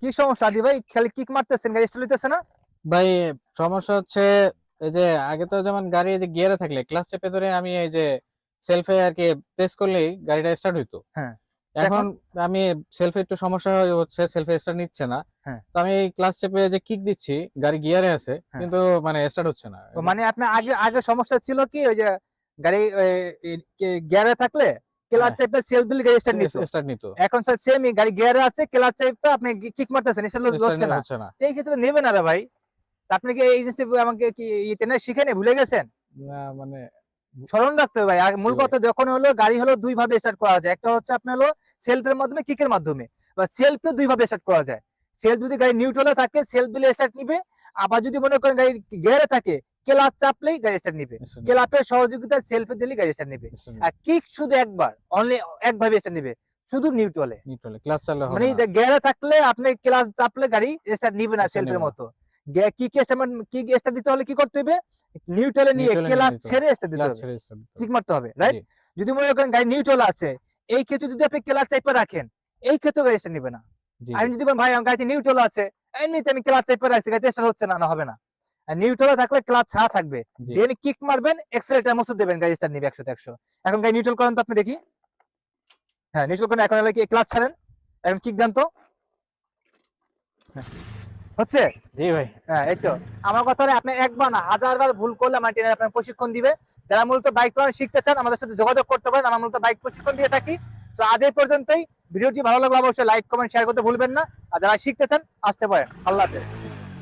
কি সমস্যা আদি ভাই খালি কিক মারতেছেন গাড়ি স্টার্ট হইতেছে না ভাই সমস্যা হচ্ছে এই যে আগে তো যেমন গাড়ি এই যে গিয়ারে থাকলে ক্লাস চেপে ধরে আমি এই যে সেলফে আর কি প্রেস করলেই গাড়িটা স্টার্ট হইতো হ্যাঁ। এখন আমি সেলফে একটু সমস্যা হচ্ছে সেলফে স্টার্ট নিচ্ছে না হ্যাঁ। তো আমি ক্লাস চেপে যে কিক দিচ্ছি গাড়ি গিয়ারে আছে হ্যাঁ। কিন্তু মানে স্টার্ট হচ্ছে না মানে আপনার আগে আগে সমস্যা ছিল কি ওই যে গাড়ি গিয়ারে থাকলে ক্লাচ। চাইপে সেলফ দিলে গাড়ি স্টার্ট নিত। স্টার্ট নিত। এখন স্যার সেমই গাড়ি গিয়ারে আছে ক্লাচ চাইপে আপনি কিক মারতেছেন এটা হচ্ছে না। এই ক্ষেত্রে নেবে না রে ভাই। আপনি কি এই জিনিসটা আমাকে কি টেনে শিখেনি ভুলে গেছেন? না, মানে স্মরণ রাখতে হবে ভাই। মূল কথা যখন হলো গাড়ি হলো দুই ভাবে স্টার্ট করা যায়। একটা হচ্ছে আপনার হলো সেলফের মাধ্যমে কিকের মাধ্যমে। বা সেলফে দুই ভাবে স্টার্ট করা যায়। সেলফ যদি গাড়ি নিউট্রালে থাকে সেলফ দিলে স্টার্ট নিবে। আবার যদি মনে করেন গাড়ি গিয়ারে থাকে ক্লাচ চাপলেই গাড়ি স্টার্ট নিবে। ক্লাপের সহযোগিতা সেলফে দিলে গাড়ি স্টার্ট নিবে। আর কিক শুধু একবার অনলি একভাবে স্টার্ট নিবে শুধু নিউট্রালে। নিউট্রালে ক্লাস চালু হবে মানে। গিয়ারে থাকলে আপনি ক্লাচ চাপলে গাড়ি স্টার্ট নিবে না সেলফের নিবে না। মতো। কিক স্টার্ট কিক স্টার্ট দিতে হলে কি করতে হবে নিউট্রালে নিয়ে ক্লাচ ছেড়ে স্টার্ট দিতে হবে। হবে। মারতে হবে রাইট যদি মনে করেন গাড়ি নিউট্রাল আছে এই ক্ষেত্রে যদি আপনি ক্লাচ চাইপে রাখেন এই ক্ষেত্রে গাড়ি স্টার্ট নিবে না। আমি যদি বলেন ভাই আমার গাড়িতে নিউট্রাল আছে। এমনিতে আমি ক্লাচ চাইপে রাখছি গাড়িতে স্টার্ট হচ্ছে না না হবে না। নিউট্রাল থাকলে ক্লাচ ছাড়া থাকবে। দেন কিক মারবেন এক্সেলেটার মসুদ দেবেন গাড়ি স্টার্ট নিবে একশো একশো। এখন গাড়ি নিউট্রাল করেন তো আপনি দেখি। হ্যাঁ নিউট্রাল করেন এখন কি ক্লাচ ছাড়েন? এখন কিক দেন তো। হ্যাঁ। হচ্ছে? জি ভাই। হ্যাঁ এই তো। আমার কথা হলো আপনি একবার না হাজারবার ভুল করলে আমার ট্রেনার আপনার প্রশিক্ষণ দিবে। যারা মূলত বাইক চালানো শিখতে চান আমাদের সাথে যোগাযোগ করতে পারেন। আমরা মূলত বাইক প্রশিক্ষণ দিয়ে থাকি। তো আজ এই পর্যন্তই। ভিডিওটি ভালো লাগলে অবশ্যই লাইক কমেন্ট শেয়ার করতে ভুলবেন না। আর যারা শিখতে চান আসতে পারেন। আল্লাহ হাফেজ।